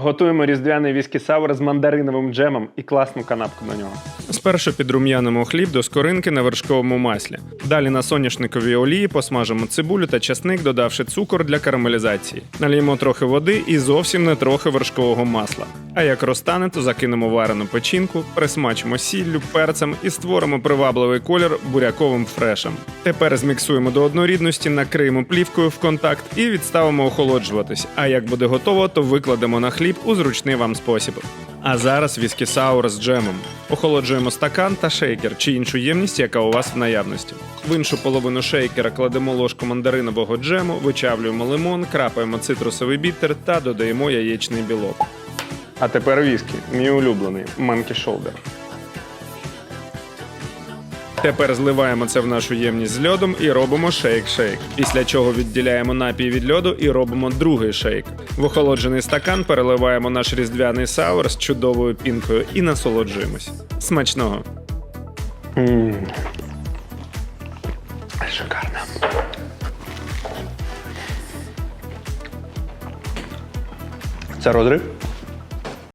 Готуємо різдвяний віскі саур з мандариновим джемом і класну канапку на нього. Спершу підрум'янимо хліб до скоринки на вершковому маслі. Далі на соняшниковій олії посмажимо цибулю та часник, додавши цукор для карамелізації. Наліємо трохи води і зовсім не трохи вершкового масла. А як розтане, то закинемо варену печінку, присмачимо сіллю, перцем і створимо привабливий колір буряковим фрешем. Тепер зміксуємо до однорідності, накриємо плівкою в контакт і відставимо охолоджуватись. А як буде готово, то викладемо на хліб у зручний вам спосіб. А зараз віскі саур з джемом. Охолоджуємо стакан та шейкер чи іншу ємність, яка у вас в наявності. В іншу половину шейкера кладемо ложку мандаринового джему, вичавлюємо лимон, крапаємо цитрусовий бітер та додаємо яєчний білок. А тепер віскі, мій улюблений Monkey Shoulder. Тепер зливаємо це в нашу ємність з льодом і робимо шейк-шейк. Після чого відділяємо напій від льоду і робимо другий шейк. В охолоджений стакан переливаємо наш різдвяний саур з чудовою пінкою і насолоджуємось. Смачного! Ммм. Шикарно. Це розрив?